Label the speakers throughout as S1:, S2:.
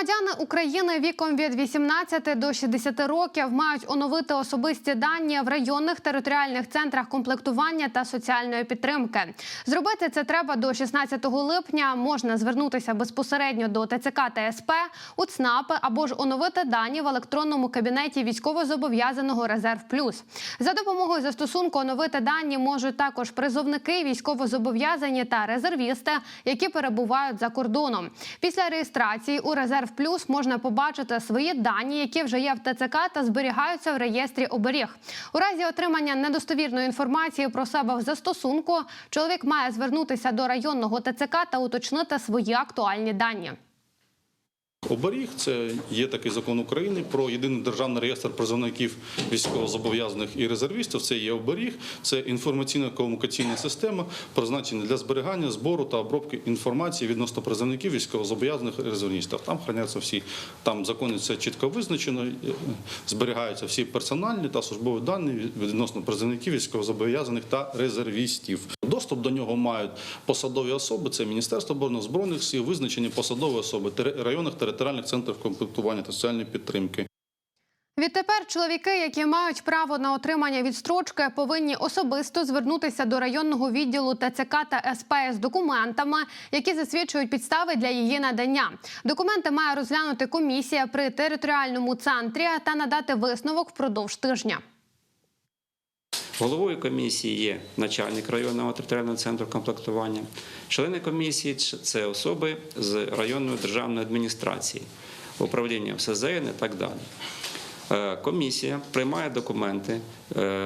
S1: Громадяни України віком від 18 до 60 років мають оновити особисті дані в районних територіальних центрах комплектування та соціальної підтримки. Зробити це треба до 16 липня. Можна звернутися безпосередньо до ТЦК та СП, у ЦНАПи або ж оновити дані в електронному кабінеті військовозобов'язаного Резерв Плюс. За допомогою застосунку оновити дані можуть також призовники, військовозобов'язані та резервісти, які перебувають за кордоном. Після реєстрації у Резерв Плюс можна побачити свої дані, які вже є в ТЦК та зберігаються в реєстрі оберіг. У разі отримання недостовірної інформації про себе в застосунку чоловік має звернутися до районного ТЦК та уточнити свої актуальні дані.
S2: Оберіг це є такий закон України про єдиний державний реєстр призовників військовозобов'язаних і резервістів. Це є оберіг, це інформаційно-комунікаційна система, призначена для зберігання, збору та обробки інформації відносно призовників військовозобов'язаних і резервістів. Там храняться всі там в законі це чітко визначено. е, Зберігаються всі персональні та службові дані відносно призовників військовозобов'язаних та резервістів. Доступ до нього мають посадові особи. Це Міністерство оборони збройних сил, визначені посадові особи районних територіальних центрів комплектування та соціальної підтримки.
S1: Відтепер чоловіки, які мають право на отримання відстрочки, повинні особисто звернутися до районного відділу ТЦК та СП з документами, які засвідчують підстави для її надання. Документи має розглянути комісія при територіальному центрі та надати висновок впродовж тижня.
S3: Головою комісії є начальник районного територіального центру комплектування. Члени комісії це особи з районної державної адміністрації, управління СЗН і так далі. Е, Комісія приймає документи е,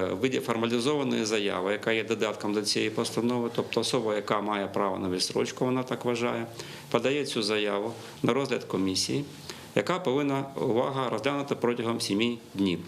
S3: в виді формалізованої заяви, яка є додатком до цієї постанови, тобто особа, яка має право на відстрочку, вона так вважає, подає цю заяву на розгляд комісії, яка повинна увага розглянути протягом 7 днів.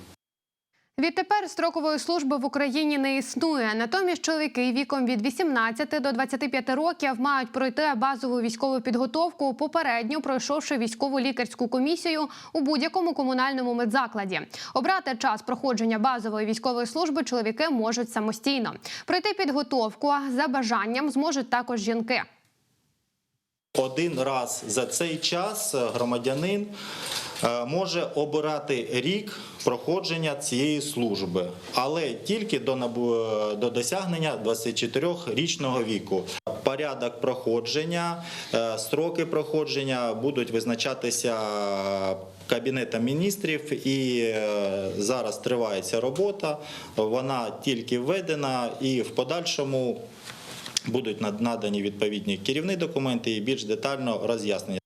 S1: Відтепер строкової служби в Україні не існує. Натомість чоловіки віком від 18 до 25 років мають пройти базову військову підготовку, попередньо пройшовши військову лікарську комісію у будь-якому комунальному медзакладі. Обрати час проходження базової військової служби чоловіки можуть самостійно. Пройти підготовку за бажанням зможуть також жінки.
S4: Один раз за цей час громадянин може обирати рік проходження цієї служби, але тільки до набу- до досягнення 24-річного віку. Порядок проходження, е, строки проходження будуть визначатися Кабінетом міністрів, і е, зараз триває ця робота. Вона тільки введена, і в подальшому будуть над- надані відповідні керівні документи і більш детально роз'яснення.